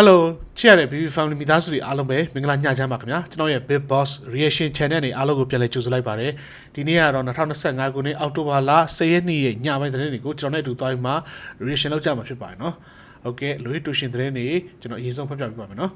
Hello ချစ်ရတဲ့ BB Family မိသားစုတွေအားလုံးပဲမင်္ဂလာညချမ်းပါခင်ဗျာကျွန်တော်ရဲ့ Big Boss Reaction Channel နဲ့အားလုံးကိုပြန်လည်ကြိုဆိုလိုက်ပါတယ်ဒီနေ့ကတော့2025ခုနှစ်အောက်တိုဘာလ10ရက်နေ့ရဲ့ညပိုင်းသတင်းတွေကိုကျွန်တော်နဲ့အတူသွားပြီးမှ reaction လုပ်ကြမှာဖြစ်ပါတယ်နော်ဟုတ်ကဲ့လူရီတူရှင်သတင်းတွေကျွန်တော်အရင်ဆုံးဖတ်ပြပေးပါမယ်နော်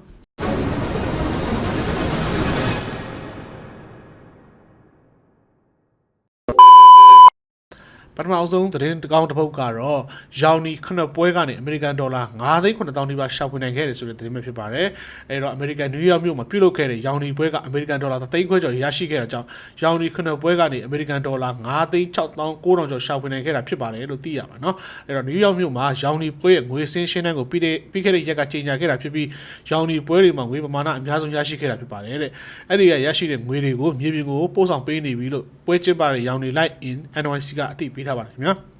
ပထမအဆုံးသတင်းတကောင်းတစ်ပုဒ်ကတော့ရောင်နီခုနှစ်ပွဲကနေအမေရိကန်ဒေါ်လာ9သိန်း9000နီးပါးရှောက်ပွင့်နိုင်ခဲ့တယ်ဆိုတဲ့သတင်းပဲဖြစ်ပါတယ်။အဲတော့အမေရိကန်နယူးယောက်မြို့မှာပြုလုပ်ခဲ့တဲ့ရောင်နီပွဲကအမေရိကန်ဒေါ်လာ3သိန်းခွဲကျော်ရရှိခဲ့တာကြောင့်ရောင်နီခုနှစ်ပွဲကနေအမေရိကန်ဒေါ်လာ9သိန်း6900ကျော်ရှောက်ပွင့်နိုင်ခဲ့တာဖြစ်ပါတယ်လို့သိရပါနော်။အဲတော့နယူးယောက်မြို့မှာရောင်နီပွဲရဲ့ငွေစင်းရှင်းတန်းကိုပြီးတဲ့ပြီးခဲ့တဲ့ရက်ကကြေညာခဲ့တာဖြစ်ပြီးရောင်နီပွဲတွေမှာငွေပမာဏအများဆုံးရရှိခဲ့တာဖြစ်ပါတယ်တဲ့။အဲ့ဒီကရရှိတဲ့ငွေတွေကိုမြေပြင်ကိုပို့ဆောင်ပေးနေပြီလို့ပွဲကျင်းပတဲ့ရောင်နီ Light in NYC ကအသိပေးထားပါတယ်ခင်ဗျာ။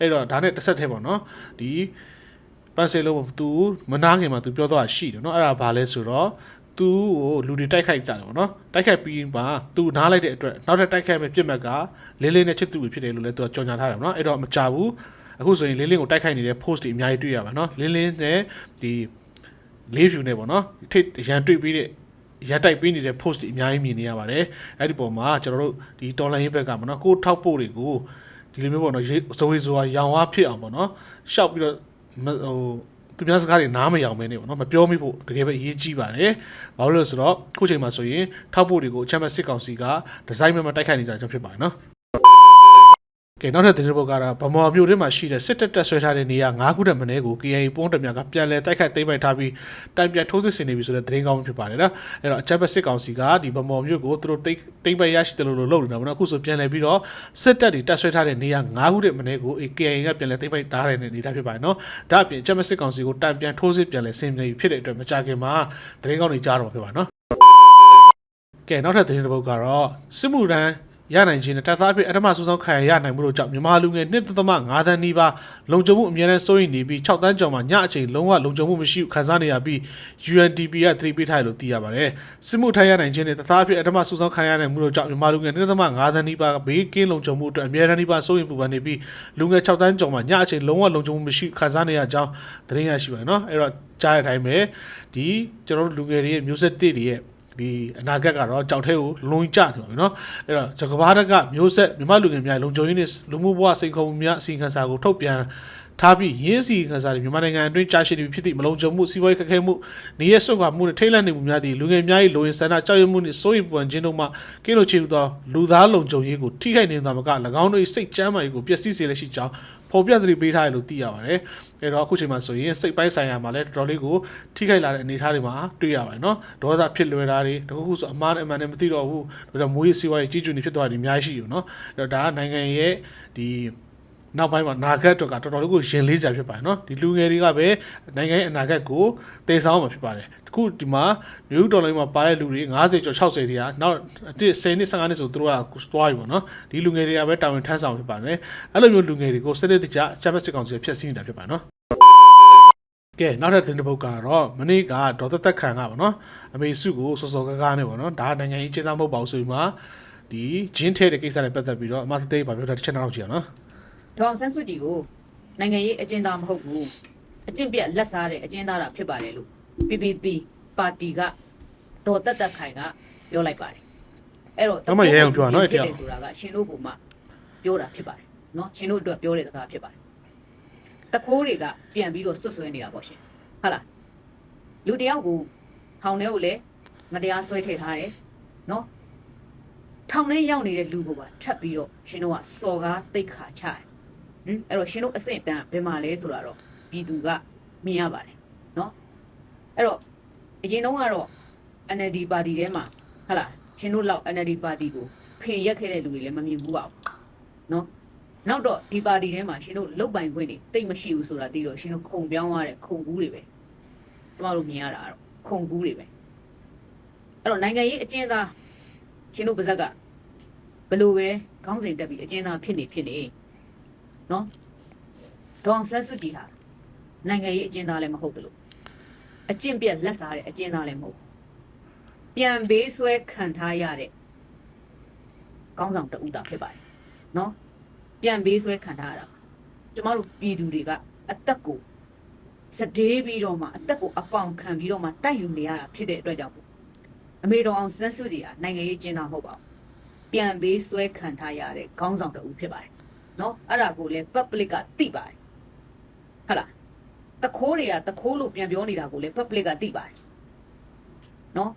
အဲ့တော့ဒါနဲ့တစ်ဆက်တည်းပေါ့နော်ဒီပန်ဆယ်လုံးသူမနာခင်မှာသူပြောတော့ရှိတယ်เนาะအဲ့ဒါဘာလဲဆိုတော့သူ့ကိုလူတွေတိုက်ခိုက်ကြတယ်ပေါ့နော်တိုက်ခိုက်ပြီးမှသူနားလိုက်တဲ့အတွက်နောက်ထပ်တိုက်ခိုက်မဲ့ပြစ်မှတ်ကလင်းလင်းနဲ့ချစ်သူပဲဖြစ်တယ်လို့လည်းသူကကြော်ညာထားတယ်ပေါ့နော်အဲ့တော့မကြဘူးအခုဆိုရင်လင်းလင်းကိုတိုက်ခိုက်နေတဲ့ post တွေအများကြီးတွေ့ရပါเนาะလင်းလင်းနဲ့ဒီလေးဖြူနဲ့ပေါ့နော်ထိတ်ရန်တွေ့ပြီးတဲ့ ရန်တိုက်ပြီးနေတဲ့ post တွေအများကြီးမြင်နေရပါတယ်အဲ့ဒီပုံမှာကျွန်တော်တို့ဒီ online ဘက်ကပေါ့နော်ကိုထောက်ပို့တွေကိုဒီလိုမျိုးပေါ့နော်ရေဇဝေဇဝါရောင်ဝါဖြစ်အောင်ပေါ့နော်ရှောက်ပြီးတော့မဟိုသူများစကားတွေနားမရောင်မဲနေပေါ့နော်မပြောမိဖို့တကယ်ပဲအရေးကြီးပါတယ်။ဘာလို့လဲဆိုတော့ခုချိန်မှာဆိုရင်ထောက်ပို့တွေကိုအချမ်းမဲ့စစ်ကောင်စီကဒီဇိုင်းမဲ့မှာတိုက်ခိုက်နေကြတာကြောင့်ဖြစ်ပါတယ်နော်။ ကဲနောက်ထပ်သတင်းပုတ်ကတော့ဗမော်မြို့ထဲမှာရှိတဲ့စစ်တပ်တပ်ဆွဲထားတဲ့နေရာ၅ခုတည်းမင်းကို KAI ပုံးတမြကပြန်လည်တိုက်ခိုက်သိမ်းပိုက်ထားပြီးတိုင်ပြန်ထိုးစစ်ဆင်နေပြီဆိုတဲ့သတင်းကောင်းဖြစ်ပါတယ်နော်အဲ့တော့အချမ်းပဲစစ်ကောင်စီကဒီဗမော်မြို့ကိုသူတို့တိတ်တိမ်ပိုက်ရရှိတယ်လို့လို့လုပ်နေတာပေါ့နော်အခုဆိုပြန်လည်ပြီးတော့စစ်တပ်တွေတပ်ဆွဲထားတဲ့နေရာ၅ခုတည်းမင်းကို KAI ကပြန်လည်သိမ်းပိုက်ထားတဲ့နေသားဖြစ်ပါတယ်နော်ဒါအပြင်အချမ်းပဲစစ်ကောင်စီကိုတိုင်ပြန်ထိုးစစ်ပြန်လည်ဆင်နေပြီဖြစ်တဲ့အတွက်မကြခင်မှာသတင်းကောင်းတွေကြားတော့မှာဖြစ်ပါတယ်နော်ကဲနောက်ထပ်သတင်းတစ်ပုဒ်ကတော့စစ်မှုထမ်း ရနိုင်ခြင်းနဲ့တပ်သားအဖြစ်အထမစူးစောင်းခံရနိုင်မှုတို့ကြောင့်မြန်မာလူငယ်1.5သန်းနီးပါးလုံခြုံမှုအများနဲ့စိုးရိမ်နေပြီး6တန်းကျော်မှညအချိန်လုံးဝလုံခြုံမှုမရှိဘူးခံစားနေရပြီး UNDP ကသတိပေးထားတယ်လို့သိရပါတယ်စစ်မှုထမ်းရနိုင်ခြင်းနဲ့တပ်သားအဖြစ်အထမစူးစောင်းခံရနိုင်မှုတို့ကြောင့်မြန်မာလူငယ်1.5သန်းနီးပါးဘေးကင်းလုံခြုံမှုအတွက်အများနဲ့နီးပါးစိုးရိမ်ပူပန်နေပြီးလူငယ်6တန်းကျော်မှညအချိန်လုံးဝလုံခြုံမှုမရှိခံစားနေရကြောင်းသတင်းရရှိပါတယ်နော်အဲ့တော့ကြားတဲ့အတိုင်းပဲဒီကျွန်တော်တို့လူငယ်တွေရဲ့မျိုးဆက်တစ်တွေရဲ့ ဒီအနာဂတ်ကတော့ကြောက်ထဲကိုလွန်ကျနေပါပြီเนาะအဲ့တော့ဂျကဘာတကမျိုးဆက်မြမလူငယ်များလုံခြုံရေးနဲ့လူမှုဘဝစိန်ခေါ်မှုများအစီအခံစာကိုထုတ်ပြန် ထားပြီးရင်းစီခံစာတွေမြန်မာနိုင်ငံအတွင်းကြာရှည်ပြီးဖြစ်သည့်မလုံခြုံမှုစီးပွားရေးခက်ခဲမှုနေရဆွတ်ခွာမှုနဲ့ထိတ်လန့်နေမှုများသည့်လူငယ်များ၏လူဝင်ဆန္ဒကြောက်ရွံ့မှုနှင့်စိုးရိမ်ပူပန်ခြင်းတို့မှကင်းလို့ချေသောလူသားလုံခြုံရေးကိုထိခိုက်နေတာမက၎င်းတို့၏စိတ်ကြမ်းမာရေးကိုပျက်စီးစေလက်ရှိကြောင်းဖော်ပြသတိပေးထားတယ်လို့သိရပါတယ်။အဲတော့အခုချိန်မှာဆိုရင်စိတ်ပိုင်းဆိုင်ရာမှာလည်းတော်တော်လေးကိုထိခိုက်လာတဲ့အနေအထားတွေမှာတွေ့ရပါတယ်နော်။ဒေါသဖြစ်လွယ်တာတွေတခုခုဆိုအမှားနဲ့အမှန်နဲ့မသိတော့ဘူး။ဒါကြောင့်မိုးရေးစီးပွားရေးကြီးကျူနေဖြစ်သွားတာတွေအများကြီးရှိอยู่နော်။အဲတော့ဒါကနိုင်ငံရဲ့ဒီ နောက်ပိုင်းမှာနာဂတ်တော့ကတော်တော်လေးကိုရင်လေးစရာဖြစ်ပါတယ်နော်ဒီလူငယ်တွေကပဲနိုင်ငံရဲ့အနာဂတ်ကိုတည်ဆောင်းမှာဖြစ်ပါတယ်တခုဒီမှာမြို့တော်လိုင်းမှာပါတဲ့လူတွေ90ကျော်60တွေကနောက်တစ်10နှစ်15နှစ်ဆိုသူတို့ကသွားပြီပေါ့နော်ဒီလူငယ်တွေကပဲတာဝန်ထမ်းဆောင်ဖြစ်ပါတယ်အဲ့လိုမျိုးလူငယ်တွေကိုစနစ်တကျအချက်မဲ့စစ်ကောင်စီဖျက်ဆီးနေတာဖြစ်ပါတယ်နော်ကဲနောက်ထပ်သတင်းတစ်ပုဒ်ကတော့မနေ့ကဒေါ်သက်သက်ခံကပေါ့နော်အမေစုကိုစောစောကားကားနဲ့ပေါ့နော်ဒါနိုင်ငံရေးကျင်းသားမဟုတ်ပါဘူးဆိုပြီးမှဒီဂျင်းထဲတဲ့ကိစ္စနဲ့ပတ်သက်ပြီးတော့အမသသိဘာပြောတာတစ်ချက်နောက်ကြည့်အောင်နော် ဒေါအောင်ဆန်းစုကြည်ကိုနိုင်ငံရေးအကျဉ်းသားမဟုတ်ဘူးအကျင့်ပြတ်လက်စားတဲ့အကျဉ်းသားတာဖြစ်ပါတယ်လို့ PPP ပါတီကဒေါ်တက်တက်ခိုင်ကပြောလိုက်ပါတယ်အဲ့တော့အမရဲအောင်ပြောတာနော်အဲ့တရားဖြစ်တယ်ဆိုတာကရှင်တို့ကမှပြောတာဖြစ်ပါတယ်နော်ရှင်တို့အတွက်ပြောတဲ့စကားဖြစ်ပါတယ်တခိုးတွေကပြန်ပြီးတော့ဆွတ်ဆွဲနေတာပေါ့ရှင်ဟုတ်လားလူတယောက်ကိုထောင်ထဲကိုလည်းမတရားဆွဲထည့်ထားတယ်နော်ထောင်ထဲရောက်နေတဲ့လူကိုပါထပ်ပြီးတော့ရှင်တို့ကစော်ကားတိတ်ခါချတယ် ဟင်အဲ့တော့ရှင်တို့အဆင့်တန်းဘယ်မှာလဲဆိုတာတော့ပြည်သူကမြင်ရပါတယ်နော်အဲ့တော့အရင်တော့ကတော့ NLD ပါတီထဲမှာဟုတ်လားရှင်တို့လောက် NLD ပါတီကိုဖင်ရက်ခဲ့တဲ့လူတွေလည်းမမြင်ဘူးပါဘူးနော်နောက်တော့ဒီပါတီထဲမှာရှင်တို့လုတ်ပိုင်ခွင့်တွေတိတ်မရှိဘူးဆိုတာသိတော့ရှင်တို့ခုံပြောင်းရတဲ့ခုံကူးတွေပဲကျမတို့မြင်ရတာကတော့ခုံကူးတွေပဲအဲ့တော့နိုင်ငံရေးအကျဉ်းသားရှင်တို့ပါဇက်ကဘလို့ပဲခေါင်းစဉ်တက်ပြီးအကျဉ်းသားဖြစ်နေဖြစ်နေ နော်ဒေါအောင်ဆန်းစုကြည်ဟာနိုင်ငံရေးအကျဉ်းသားလည်းမဟုတ်ဘူးလို့အကျင့်ပြက်လက်စားတဲ့အကျဉ်းသားလည်းမဟုတ်ဘူးပြန်ဘေးဆွဲခံထားရတဲ့ကောင်းဆောင်တဦးသားဖြစ်ပါတယ်နော်ပြန်ဘေးဆွဲခံထားရတာကျမတို့ပြည်သူတွေကအသက်ကိုစတေးပြီးတော့မှအသက်ကိုအပေါင်ခံပြီးတော့မှတိုက်ယူနေရတာဖြစ်တဲ့အတွက်ကြောင့်မို့အမေတော်အောင်စန်းစုကြည်ဟာနိုင်ငံရေးကျင်းတာမဟုတ်ပါဘူးပြန်ပေးဆွဲခံထားရတဲ့ခေါင်းဆောင်တစ်ဦးဖြစ်ပါတယ် နော်အဲ့ဒါကိုလည်း public ကသိပါတယ်ဟုတ်လားတခိုးတွေကတခိုးလို့ပြန်ပြောနေတာကိုလည်း public ကသိပါတယ်နော်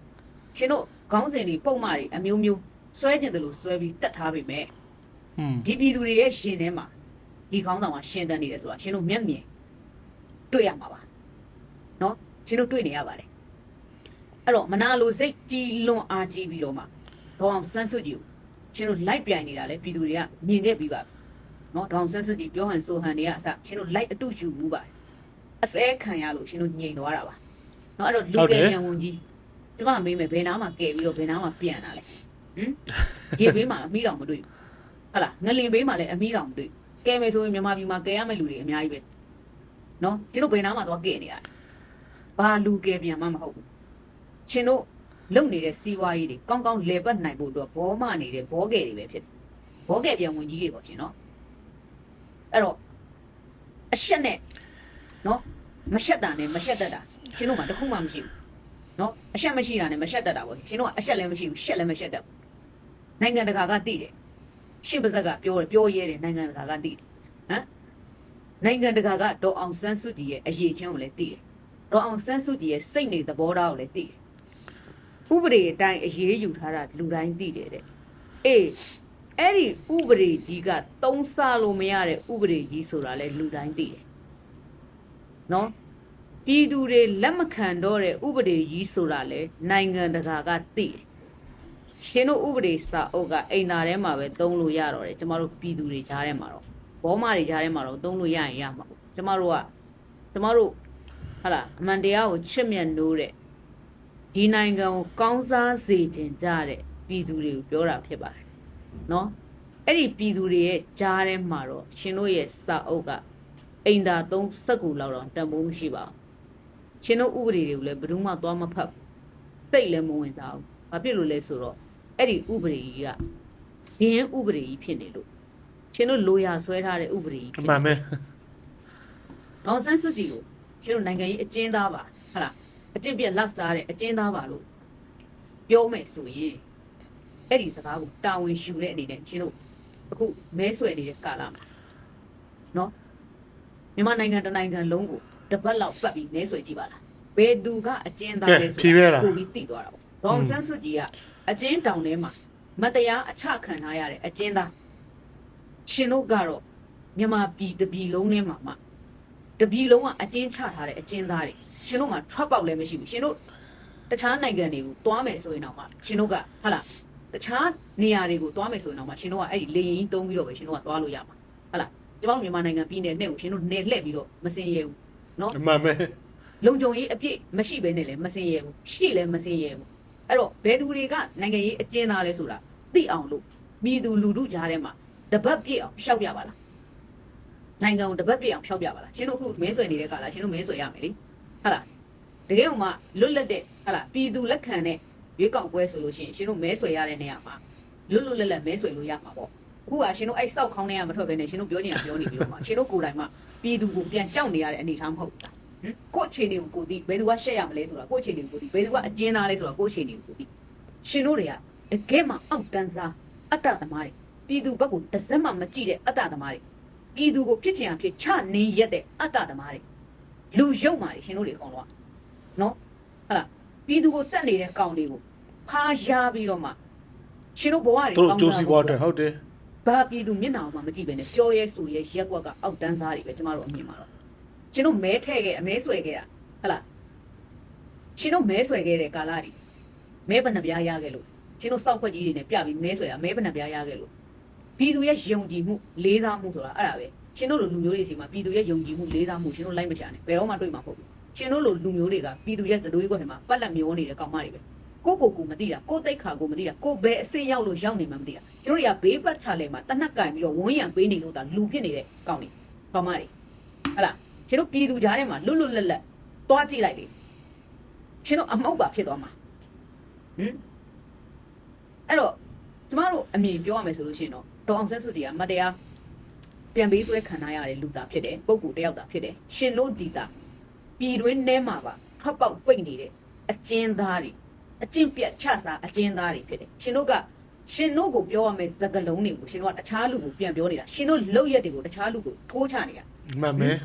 ရှင်တို့ခေါင်းစဉ်တွေပုံမှန်တွေအမျိုးမျိုးဆွဲကျင်တယ်လို့ဆွဲပြီးတတ်ထားပေမဲ့อืมဒီပြည်သူတွေရဲ့ရှင်ထဲမှာဒီခေါင်းဆောင်ကရှင်တန်နေတယ်ဆိုတာရှင်တို့မျက်မြင်တွေ့ရမှာပါနော်ရှင်တို့တွေ့နေရပါတယ်အဲ့တော့မနာလိုစိတ်ကြီးလွန်အားကြီးပြီးတော့မှဒေါအောင်ဆန်းစွတ်ကြီးကိုရှင်တို့လိုက်ပြိုင်နေတာလေပြည်သူတွေကမြင်ခဲ့ပြီးပါပြီ နော်ဒေါအောင်ဆန်းစွတ်ကြီးပြောဟန်ဆိုဟန်တွေကအစရှင်တို့လိုက်အတုယူမှုပါတယ်အစဲခံရလို့ရှင်တို့ညင်သွားတာပါနော်အဲ့တော့လူကယ်ပြန်ဝင်ကြီးကျမမေးမယ်ဘယ်နားမှာကယ်ပြီးတော့ဘယ်နားမှာပြန်လာလဲဟမ်ရေဘေးမှာအမိတော်မတွေ့ဘူးဟုတ်လားငလင်ဘေးမှာလည်းအမီးတောင်မတွေ့ကဲမယ်ဆိုရင်မြန်မာပြည်မှာကဲရမယ့်လူတွေအများကြီးပဲနော်ရှင်တို့ဘယ်နားမှာသွားကဲနေရလဲဘာလူကဲပြန်မှမဟုတ်ဘူးရှင်တို့လုံနေတဲ့စီးပွားရေးတွေကောင်းကောင်းလေပတ်နိုင်ဖို့အတွက်ဘောမနေတဲ့ဘောကဲတွေပဲဖြစ်တယ်ဘောကဲပြန်ဝင်ကြီးတွေပေါ့ရှင်နော် အဲ့တော့အရှက်နဲ့နော်မရှက်တာနဲ့မရှက်တတ်တာရှင်တို့မှာတစ်ခုမှမရှိဘူးနော်အရှက်မရှိတာနဲ့မရှက်တတ်တာပေါ့ရှင်တို့ကအရှက်လည်းမရှိဘူးရှက်လည်းမရှက်တတ်ဘူးနိုင်ငံတကာကသိတယ်ရှင်းပါဇက်ကပြောတယ်ပြောရဲတယ်နိုင်ငံတကာကသိတယ်ဟမ်နိုင်ငံတကာကဒေါ်အောင်ဆန်းစုကြည်ရဲ့အရေးချင်းကိုလည်းသိတယ်ဒေါ်အောင်ဆန်းစုကြည်ရဲ့စိတ်နေသဘောထားကိုလည်းသိတယ်ဥပဒေအတိုင်းအရေးယူထားတာလူတိုင်းသိတယ်တဲ့အေး အဲ့ဒီဥပဒေကြီးကသုံးဆလို့မရတဲ့ဥပဒေကြီးဆိုတာလဲလူတိုင်းသိတယ်နော်ပြည်သူတွေလက်မခံတော့တဲ့ဥပဒေကြီးဆိုတာလဲနိုင်ငံတကာကသိတယ်ရှင်တို့ဥပဒေစာအုပ်ကအိမ်သားထဲမှာပဲသုံးလို့ရတော့တယ်ကျမတို့ပြည်သူတွေကြားထဲမှာတော့ဘောမတွေကြားထဲမှာတော့သုံးလို့ရရင်ရမှာပေါ့ကျမတို့ကကျမတို့ဟာလာအမှန်တရားကိုချစ်မြတ်နိုးတဲ့ဒီနိုင်ငံကိုကောင်းစားစေခြင်းကြတဲ့ပြည်သူတွေကိုပြောတာဖြစ်ပါတယ် နော်အဲ့ဒီပြည်သူတွေရဲ့ကြားထဲမှာတော့ရှင်တို့ရဲ့စာအုပ်ကအိမ်သားသုံးစက်ကူလောက်တော့တန်ဖိုးမရှိပါဘူးရှင်တို့ဥပဒေတွေကိုလည်းဘယ်သူမှသွားမဖတ်ဘူးစိတ်လည်းမဝင်စားဘူးဘာဖြစ်လို့လဲဆိုတော့အဲ့ဒီဥပဒေကြီးကဘင်းဥပဒေကြီးဖြစ်နေလို့ရှင်တို့လိုရာဆွဲထားတဲ့ဥပဒေကြီးအဖြစ်မှန်ပဲဒေါန်ဆန်းစုကြည်ကိုရှင်တို့နိုင်ငံရေးအကျဉ်းသားပါဟုတ်လားအကျင့်ပြက်လက်စားတဲ့အကျဉ်းသားပါလို့ပြောမယ်ဆိုရင် အဲ့ဒီစကားကိုတာဝန်ယူတဲ့အနေနဲ့ရှင်တို့အခုမဲဆွယ်နေတဲ့ကာလမှာနော်မြန်မာနိုင်ငံတစ်နိုင်ငံလုံးကိုတစ်ပတ်လောက်ပတ်ပြီးမဲဆွယ်ကြည့်ပါလားဘယ်သူကအကျဉ်းသားလဲဆိုတော့ကိုပြီးသိသွားတာပေါ့ဒေါန်ဆန်းစုကြည်ကအကျဉ်းတောင်ထဲမှာမတရားအချခံထားရတဲ့အကျဉ်းသားရှင်တို့ကတော့မြန်မာပြည်တစ်ပြည်လုံးထဲမှာမှတပြည်လုံးကအကျဉ်းချထားတဲ့အကျဉ်းသားတွေရှင်တို့မှာထွက်ပေါက်လည်းမရှိဘူးရှင်တို့တခြားနိုင်ငံတွေကိုသွားမယ်ဆိုရင်တော့မှရှင်တို့ကဟာလား တခြားနေရာတွေကိုသွားမယ်ဆိုရင်တော့မှရှင်တို့ကအဲ့ဒီလေရင်ကြီးတုံးပြီးတော့ပဲရှင်တို့ကသွားလို့ရမှာဟာလားဒီပေါင်းမြန်မာနိုင်ငံပြည်နယ်နဲ့ကိုရှင်တို့နယ်လှည့်ပြီးတော့မစင်ရဘူးနော်အမှန်ပဲလုံခြုံရေးအပြည့်မရှိဘဲနဲ့လည်းမစင်ရဘူးရှိလည်းမစင်ရဘူးအဲ့တော့ဘယ်သူတွေကနိုင်ငံရေးအကျဉ်းသားလဲဆိုတာသိအောင်လို့ပြည်သူလူထုကြားထဲမှာတပတ်ပြည့်အောင်ရှောက်ပြပါလားနိုင်ငံကိုတပတ်ပြည့်အောင်ဖျောက်ပြပါလားရှင်တို့အခုမဲဆွယ်နေတဲ့ကာလရှင်တို့မဲဆွယ်ရမယ်လေဟုတ်လားတကယ်လို့မှလွတ်လပ်တဲ့ဟုတ်လားပြည်သူလက်ခံတဲ့ ရွေးကောက်ပွဲဆိုလို့ရှိရင်ရှင်တို့မဲဆွယ်ရတဲ့နေရာမှာလွတ်လွတ်လပ်လပ်မဲဆွယ်လို့ရမှာပေါ့အခုကရှင်တို့အဲ့စောက်ခေါင်းထဲကမထွက်ဘဲနဲ့ရှင်တို့ပြောနေတာပြောနေပြီးတော့မှရှင်တို့ကိုယ်တိုင်မှပြည်သူကိုပြန်ကြောက်နေရတဲ့အနေအထားမဟုတ်ဘူးလားဟင်ကိုယ့်အခြေအနေကိုကိုယ်သိဘယ်သူကရှက်ရမလဲဆိုတာကိုယ့်အခြေအနေကိုကိုယ်သိဘယ်သူကအကျဉ်းသားလဲဆိုတာကိုယ့်အခြေအနေကိုကိုယ်သိရှင်တို့တွေကတကယ်မှအောက်တန်းစားအတ္တသမားတွေပြည်သူဘက်ကိုတစ်စက်မှမကြည့်တဲ့အတ္တသမားတွေပြည်သူကိုဖြစ်ချင်အောင်ဖြစ်ချနေရက်တဲ့အတ္တသမားတွေလူရုပ်မာတွေရှင်တို့တွေအကုန်လုံးကနော်ဟတ်လား ပြည်သူကိုတတ်နေတဲ့ကောင်တွေကိုဖားရပြီးတော့မှရှင်တို့ဘဝတွေသူတို့ကြိုးစီပွားတယ်ဟုတ်တယ်ဘာပြည်သူမျက်နှာကိုမှမကြည့်ပဲနဲ့ပြောရဲဆိုရဲရက်ကွက်ကအောက်တန်းစားတွေပဲကျမတို့အမြင်မှာတော့ရှင်တို့မဲထဲ့ခဲ့အမဲဆွဲခဲ့တာဟတ်လားရှင်တို့မဲဆွဲခဲ့တဲ့ကာလတွေမဲဘဏ္ဍပြားရခဲ့လို့ရှင်တို့စောက်ခွက်ကြီးတွေနဲ့ပြပြီးမဲဆွဲတာမဲဘဏ္ဍပြားရခဲ့လို့ပြည်သူရဲ့ယုံကြည်မှုလေးစားမှုဆိုတာအဲ့ဒါပဲရှင်တို့လိုလူမျိုးတွေစီမှာပြည်သူရဲ့ယုံကြည်မှုလေးစားမှုရှင်တို့လိုက်မချနဲ့ဘယ်တော့မှတွေ့မှာမဟုတ်ဘူး ရှင်တို့လိုလူမျိုးတွေကပြည်သူရဲ့သတို့ရွက်ထဲမှာပတ်လက်မျောနေတဲ့ကောင်မတွေပဲကိုကိုကိုမသိတာကိုတိတ်ခါကိုမသိတာကိုဘယ်အစင်းရောက်လို့ရောက်နေမှမသိတာရှင်တို့တွေကဘေးပတ်ချလဲမှာတနက်ကင်ပြီးတော့ဝန်းရံပေးနေလို့ဒါလူဖြစ်နေတဲ့ကောင်တွေကောင်မတွေဟတ်လားရှင်တို့ပြည်သူကြားထဲမှာလွတ်လွတ်လပ်လပ်သွားကြည့်လိုက်လေရှင်တို့အမုတ်ပါဖြစ်သွားမှာဟမ်အဲ့တော့ကျမတို့အမြင်ပြောရမယ်ဆိုလို့ရှိရင်တော့ဒေါအောင်ဆန်းစုကြည်ကမတရားပြန်ပေးဆွဲခံထားရတဲ့လူသားဖြစ်တယ်ပုဂ္ဂိုလ်တစ်ယောက်သားဖြစ်တယ်ရှင်လို့ဒီတာ ပြည်တွင်းထဲမှာပါထွက်ပေါက်ပိတ်နေတဲ့အကျဉ်းသားတွေအကျင့်ပြတ်ချစားအကျဉ်းသားတွေဖြစ်တယ်ရှင်တို့ကရှင်တို့ကိုပြောရမယ့်စကားလုံးတွေကိုရှင်တို့ကတခြားလူကိုပြန်ပြောနေတာရှင်တို့လုပ်ရက်တွေကိုတခြားလူကိုထိုးချနေတာမှန်မယ်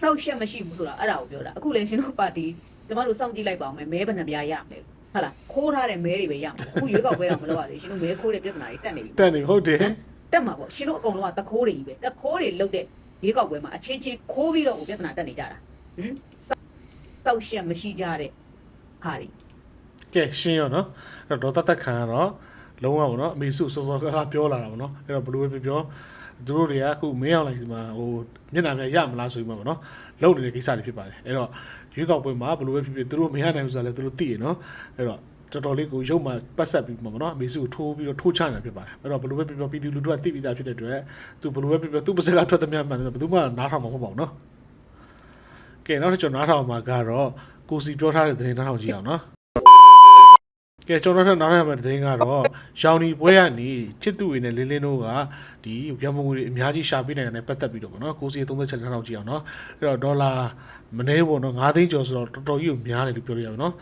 စောက်ရှက်မရှိဘူးဆိုတာအဲ့ဒါကိုပြောတာအခုလည်းရှင်တို့ပါတီကျမတို့စောင့်ကြည့်လိုက်ပါအောင်မယ်မဲဘယ်နှပြားရမလဲဟုတ်လားခိုးထားတဲ့မဲတွေပဲရမှာအခုရွေးကောက်ပွဲတော့မလုပ်ရသေးရှင်တို့မဲခိုးတဲ့ပြဿနာတွေတက်နေပြီတက်နေဟုတ်တယ်တက်မှာပေါ့ရှင်တို့အကုန်လုံးကတခိုးတွေကြီးပဲတခိုးတွေလုတ်တဲ့ရွေးကောက်ပွဲမှာအချင်းချင်းခိုးပြီးတော့ပြဿနာတက်နေကြတာ ဟမ်စောက်ရှက်မရှိကြတဲ့ဟာတွေကဲရှင်းရောနော်အဲ့တော့ဒေါ်တသက်ခံကတော့လုံးဝပေါ့နော်အမေစုစောစောကားကားပြောလာတာပေါ့နော်အဲ့တော့ဘယ်လိုပဲပြောပြောသူတို့တွေကအခုမင်းအောင်လိုက်စီမှာဟိုမျက်နှာများရမလားဆိုပြီးမှပေါ့နော်လုံနေတဲ့ကိစ္စတွေဖြစ်ပါတယ်အဲ့တော့ရွေးကောက်ပွဲမှာဘယ်လိုပဲဖြစ်ဖြစ်သူတို့မရနိုင်ဘူးဆိုတော့လည်းသူတို့သိရနော်အဲ့တော့တော်တော်လေးကိုရုပ်မှပတ်ဆက်ပြီးမှပေါ့နော်အမေစုကိုထိုးပြီးတော့ထိုးချနေတာဖြစ်ပါတယ်အဲ့တော့ဘယ်လိုပဲပြောပြောပြည်သူလူထုကသိပြီးသားဖြစ်တဲ့အတွက်သူဘယ်လိုပဲပြောပြောသူ့ပါစကထွက်သမျှမှန်တယ်ဘယ်သူမှနားထောင်မှာမဟုတ်ပါဘူးနော် ကဲနောက်တစ်ကျွန်တော်နားထောင်မှာကတော့ကိုစီပြောထားတဲ့သတင်းနားထောင်ကြည့်အောင်နော်ကဲကျွန်တော်တို့နောက်ထပ်မယ့်သတင်းကတော့ရောင်နီပွဲကနေချစ်သူတွေနဲ့လင်းလင်းတို့ကဒီရမုံငွေတွေအများကြီးရှာပေးနိုင်တယ်ပတ်သက်ပြီးတော့ဗောနော်ကိုစီ30ချက်ထောက်ကြည့်အောင်နော်အဲ့တော့ဒေါ်လာမနေဘောနော်9သိန်းကျော်ဆိုတော့တော်တော်ကြီးကိုများတယ်လို့ပြောရရပါနော်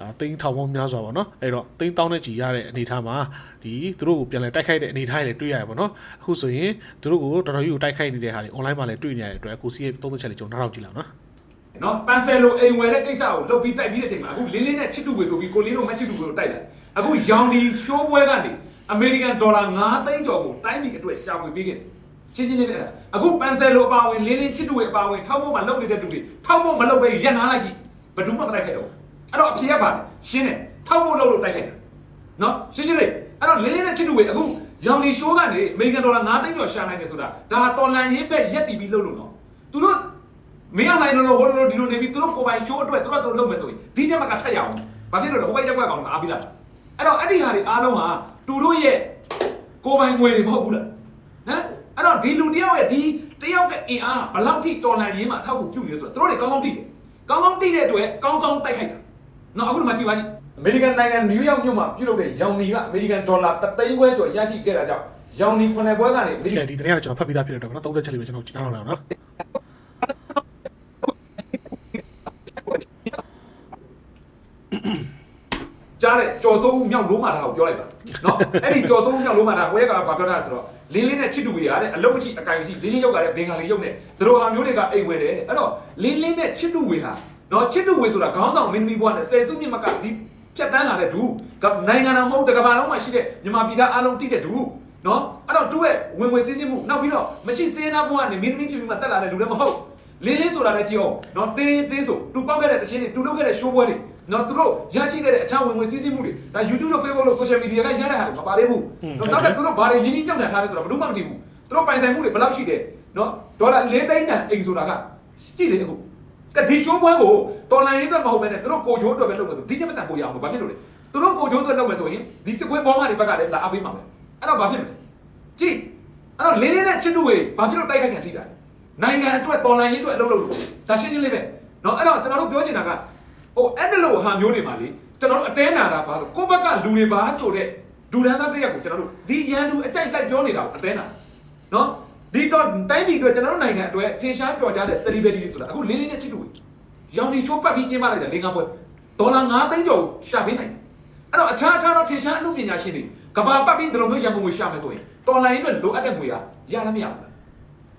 အာသိန်းထောင်ပေါင်းများစွာပါနော်အဲ့တော့သိန်းတောင်းနဲ့ချီရတဲ့အနေထားမှာဒီသူတို့ကိုပြန်လဲတိုက်ခိုက်တဲ့အနေထားတွေတွေ့ရရပါနော်အခုဆိုရင်သူတို့ကိုတော်တော်ကြီးကိုတိုက်ခိုက်နေတဲ့ဟာတွေ online မှာလည်းတွေ့နေရတဲ့အတွက်ကိုစီရဲ့30ချက်လေးကျွန်တော်နောက်ထောက်ကြည့်လောက်နော် နော်ပန်ဆယ်လိုအိမ်ဝယ်တဲ့ကိစ္စကိုလုပ်ပြီးတိုက်ပြီးတဲ့အချိန်မှာအခုလင်းလင်းနဲ့ချစ်တူဝေဆိုပြီးကိုလင်းတို့မချစ်တူဝေကိုတိုက်လာအခုရောင်ဒီရှိုးပွဲကနေအမေရိကန်ဒေါ်လာ9သိန်းကျော်ကိုတိုင်းပြည်အတွက်ရှာဖွေပေးခဲ့တယ်ရှင်းရှင်းလေးပဲအဲ့ဒါအခုပန်ဆယ်လိုအပါဝင်လင်းလင်းချစ်တူဝေအပါဝင်ထောက်ဖို့မှလုပ်နေတဲ့တူတွေထောက်ဖို့မလုပ်ပဲရပ်နာလိုက်ကြည့်ဘယ်သူမှမတိုက်ခိုက်တော့အဲ့တော့အဖြေရပါတယ်ရှင်းတယ်ထောက်ဖို့လုပ်လို့တိုက်ခိုက်တယ်နော်ရှင်းရှင်းလေးအဲ့တော့လင်းလင်းနဲ့ချစ်တူဝေအခုရောင်ဒီရှိုးကနေအမေရိကန်ဒေါ်လာ9သိန်းကျော်ရှာနိုင်တယ်ဆိုတာဒါတော်လန်ရေးဘက်ရက်တီပြီးလုပ်လို့နော်သူတို့ မင်းအလိုက်လို့ဟိုလိုဒီလိုနေပြီးသူတို့ကိုပိုင်ရှိုးအတွက်သူတို့တို့လုပ်မယ်ဆိုရင်ဒီချက်မှာကထက်ရအောင်။ဘာဖြစ်လို့လဲဟိုဘက်ရက်ကွက်ကောင်အားပြီးလား။အဲ့တော့အဲ့ဒီဟာတွေအားလုံးဟာသူတို့ရဲ့ကိုပိုင်ငွေတွေမဟုတ်ဘူးလား။ဟမ်အဲ့တော့ဒီလူတယောက်ရဲ့ဒီတယောက်ရဲ့အင်အားဘယ်လောက်ထိတော်လန်ရင်းမှာအထောက်အကူပြုနေလဲဆိုတော့သူတို့တွေကောင်းကောင်းသိတယ်။ကောင်းကောင်းသိတဲ့အတွက်ကောင်းကောင်းတိုက်ခိုက်တာ။နော်အခုဒီမှာကြည့်ပါကြည့်။အမေရိကန်နိုင်ငံနယူးယောက်မြို့မှာပြုလုပ်တဲ့ရောင်နီကအမေရိကန်ဒေါ်လာ3သိန်းခွဲကျော်ရရှိခဲ့တာကြောင့်ရောင်နီခုနှစ်ပွဲကနေအမေရိကန်ကဲဒီသတင်းကကျွန်တော်ဖတ်ပြီးသားဖြစ်တဲ့အတွက်ဗောနော်30ချက်လေးပဲကျွန်တော်နားထောင်လိုက်အောင်နော် ကြားတဲ့ကြော်စိုးဦးမြောက်လုံးမာတာကိုပြောလိုက်ပါနော်အဲ့ဒီကြော်စိုးဦးမြောက်လုံးမာတာကိုရကဘာပြောတာဆိုတော့လင်းလင်းနဲ့ချစ်တူတွေရတဲ့အလုံးမချိအကင်ချိလင်းလင်းရောက်ကလည်းဘင်္ဂါလီရုပ်နဲ့သူတို့ဟာမျိုးတွေကအိမ်ဝယ်တယ်အဲ့တော့လင်းလင်းနဲ့ချစ်တူတွေဟာနော်ချစ်တူဝေဆိုတာခေါင်းဆောင်မင်းသမီးဘွားနဲ့ဆယ်စုနှစ်မကဒီဖြတ်တန်းလာတဲ့ဒူကနိုင်ငံတော်မဟုတ်တကမ္ဘာလုံးမှာရှိတဲ့မြန်မာပြည်သားအားလုံးတိတဲ့ဒူနော်အဲ့တော့သူ့ရဲ့ဝင်ဝင်စည်းစည်းမှုနောက်ပြီးတော့မရှိစေးနာဘွားနဲ့မင်းသမီးဖြစ်ပြီးမှတက်လာတဲ့လူလည်းမဟုတ်လင်းလင်းဆိုတာလည်းကြည့်အောင်နော်တင်းတင်းဆိုတူပေါက်ခဲ့တဲ့တခြင်းတွေတူလုပ်ခဲ့တဲ့ show ပွဲတွေ နော်သူတို့ရရှိခဲ့တဲ့အခြားဝင်ဝင်စီးစီးမှုတွေဒါ YouTube တို့ Facebook တို့ Social Media ကရတဲ့ဟာတွေမပါသေးဘူးနော်နောက်ထပ်သူတို့ဘာတွေရင်းနှီးမြှုပ်နှံထားလဲဆိုတာဘယ်သူမှမသိဘူးသူတို့ပိုင်ဆိုင်မှုတွေဘယ်လောက်ရှိတယ်နော်ဒေါ်လာ၄သိန်းတန်အိမ်ဆိုတာကကြည့်လေအခုကဒီရှိုးပွဲကိုတော်လိုင်းရေးအတွက်မဟုတ်ဘဲနဲ့သူတို့ကိုချိုးအတွက်ပဲလုပ်မယ်ဆိုဒီချက်မဆန်ကိုရအောင်ဘာဖြစ်လို့လဲသူတို့ကိုချိုးအတွက်လုပ်မယ်ဆိုရင်ဒီစကွင်းဘောမတွေဘက်ကလည်းလာအပေးမှာပဲအဲ့တော့ဘာဖြစ်မလဲကြည့်အဲ့တော့လေးလေးနဲ့ချစ်တူတွေဘာဖြစ်လို့တိုက်ခိုက်ခံထိတာလဲနိုင်ငံအတွက်တော်လိုင်းရေးအတွက်အလုပ်လုပ်လို့ဒါရှင်းရှင်းလေးပဲနော်အဲ့တော့ကျွန်တော်တို့ပြောချင်တာက ဟိုအဲ့ဒီလိုဟာမျိုးတွေမှာလေကျွန်တော်တို့အတဲနာတာပါဆိုကိုယ့်ဘက်ကလူတွေပါဆိုတဲ့လူတန်းသားတရက်ကိုကျွန်တော်တို့ဒီရန်သူအကြိုက်လိုက်ပြောနေတာကိုအတဲနာနော်ဒီတော့တိုင်းပြည်အတွက်ကျွန်တော်တို့နိုင်ငံအတွက်ထင်ရှားကြော်ကြားတဲ့ celebrity ဆိုတာအခုလေးလေးနဲ့ချစ်တူရောင်ဒီချိုးပတ်ပြီးကျင်းပလိုက်တာလေးငါးပွဲဒေါ်လာ9သိန်းကျော်ရှာပေးနိုင်အဲ့တော့အခြားအခြားသောထင်ရှားအမှုပညာရှင်တွေကဘာပတ်ပြီးဒီလိုမျိုးရန်ပုံငွေရှာမယ်ဆိုရင်တော်လိုင်းအတွက်လိုအပ်တဲ့ငွေကရလားမရဘူး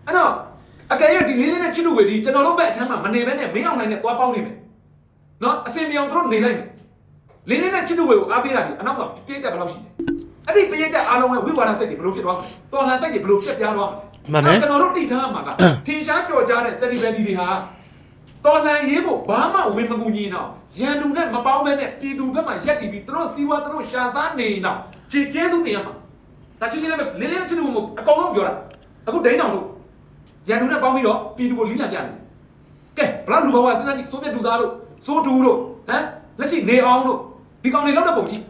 အဲ့တော့အကယ်၍ဒီလေးလေးနဲ့ချစ်တူဝေဒီကျွန်တော်တို့ဘက်အချမ်းမှာမနေဘဲနဲ့မင်းအောင်လိုင်းနဲ့သွားပေါင်းနေမယ် နော်အစင်မြောင်တို့နေလိုက်မယ်လေးလေးနဲ့ချစ်လို့ပဲကိုအားပေးတာဒီအနောက်ကပြည့်တက်ဘယ်လောက်ရှိလဲအဲ့ဒီပြည့်တက်အားလုံးရဲ့ဝိဝါဒစိတ်တွေဘယ်လိုဖြစ်သွားမလဲတော်လှန်စိတ်တွေဘယ်လိုပြတ်ပြားသွားမလဲမှန်တယ်ကျွန်တော်တို့တိထားမှာကထင်ရှားကြော်ကြားတဲ့ celebrity တွေဟာတော်လှန်ရေးကိုဘာမှဝင်မကူညီတော့ရန်သူနဲ့မပေါင်းဘဲနဲ့ပြည်သူဘက်မှာရက်တည်ပြီးသူတို့စီဝါသူတို့ရှာစားနေတော့ခြေကျဲစုတင်ရမှာဒါချင်းချင်းလည်းလေးလေးနဲ့ချစ်လို့မအကောင်လုံးပြောတာအခုဒိန်းတောင်တို့ရန်သူနဲ့ပေါင်းပြီးတော့ပြည်သူကိုလီးလံပြတယ်ကဲဘလောက်လူဘောကစဉ်းစားကြည့်စိုးမြတ်ဒူစားတို့ စိုးတူတို့ဟမ်လက်ရှိနေအောင်တို့ဒီကောင်တွေလောက်တဲ့ပုံကြည့်